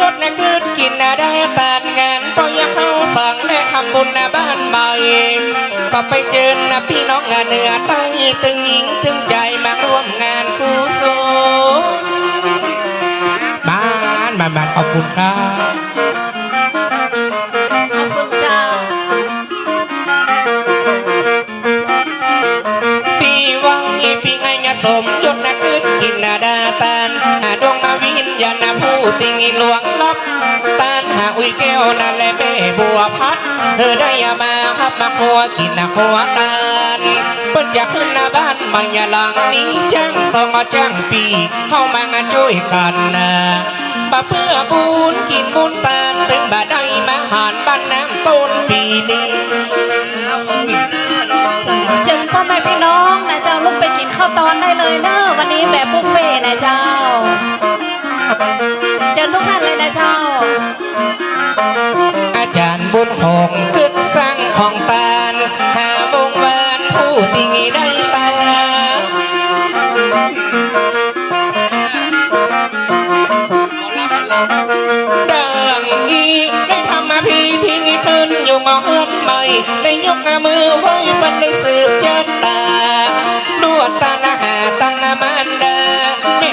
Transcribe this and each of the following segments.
นาได้ตานงานก็อยาเข้าสั่งและทำบุญนาบ้านใหม่ ก็ไปเจอนะพี่น้องงานเหนือใต้ตึงหญิงตึงใจมาร่วมงานกุศลบ้านบ้านบ้านขอบคุณครับขอบคุณเจ้าปีวังปีไงยสมยศนะขึ้นกินนาดาตานหาดวงมา วิญญาณผู้ติงหลวงลับตานหาอุ้ยแก้วนั่นแหละแม่บัวพัดเธอได้ยามาฮับมาคัวกินนะคัวตานเปิ้นจะขึ้นหน้าบ้านมังยาลังนี้จ้างสองจ้างปีเข้ามางานช่วยกันนะบาเพื่อบุญกินบุญตานตึงบาได้มาหารบ้านน้ำต้นปีนี้จิญพ่อแม่พี่น้องนะเจ้าลุกไปกินข้าวตอนได้เลยเนอะวันนี้แบบบุฟเฟ่ต์นะเจ้า เจิญทุกท่านเลยนะเจ้า อาจารย์บุญหงส์กึดสร้างของตาลหาวงวานผู้ติงได้ตาดังอีได้ทำมาพีที่นี่ขึ้นอยู่มอเฮือนใหม่ได้ยกมือไหว้ปันได้สืบจัดตาลวดตานาหาตั้งมันดา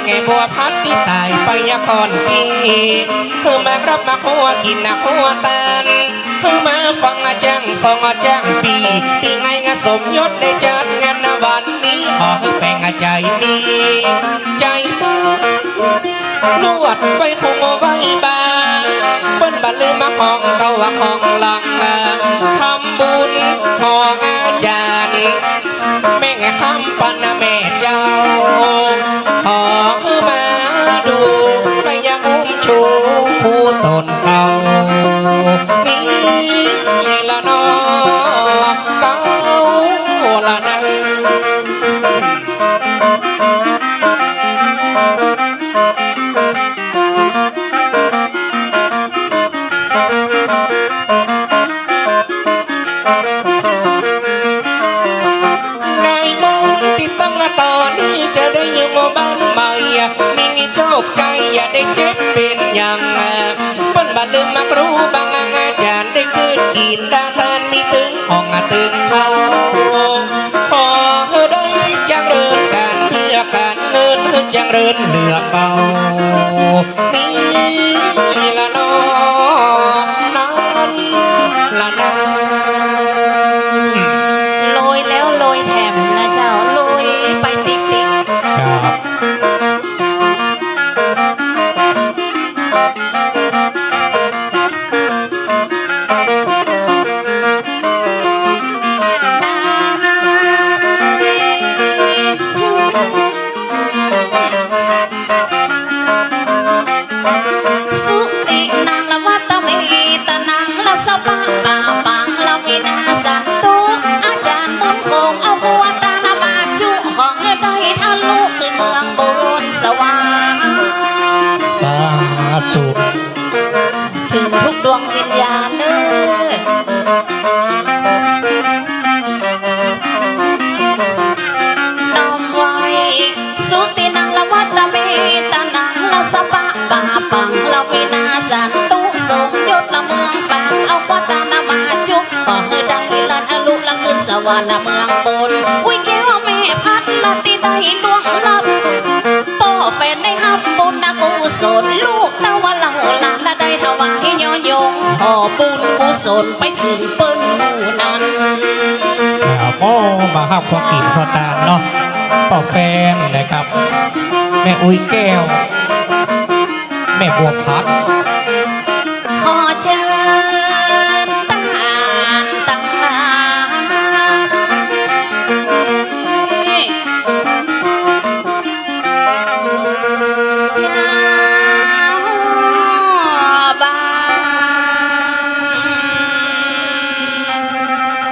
ไงบัวพัดที่ตายไปยาก่อนพี่คือมารับมาคัวกินนะคัวตาลเพิ่งมาฟังอาจารย์สองอาจารย์ปีที่ไงงาสมยศได้จัดงานวันนี้ขอให้แบ่งใจมีใจนวดไปคงไว้บางเปิ้นบัลลืมมาของเก่าว่าของหลังทำบุญของอาจารย์แม่ไงคำปัน ก่านี่ละนอเก่า ลืมมาครูบางอาจารย์ได้คืนอินดาทานมีตึงห้องตึงเขาขอได้จังเริญการเพื่อการเงินจังเริญเหลือเบา ธุถึงทุกดวงวิญญาณเด้อน้อมไว้สุตินังละวัตเมตนังละสปะปาปังละวินาสันตุสมยศละเมืองปางเอาปตานามาจุขอเฮดังลันอลุละขึ้นสวรรค์เมืองบนอุ้ยแก้วแม่พัดละติได้ดวงลับ กุศลลูกตะวันละหลานละได้ถวายยอยงขอบุญกุศลไปถึงเปิ้นหมู่นั้นครับโอ้มาหักพอกินพอตาลเนาะพ่อแฟนนะครับ แม่อุ้ยแก้ว แม่บัวพัด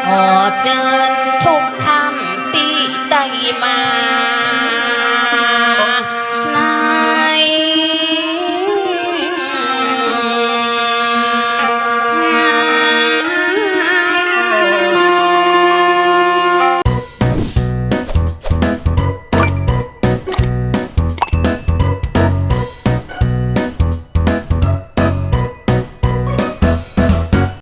ขอเชิญทุกท่านที่ได้มา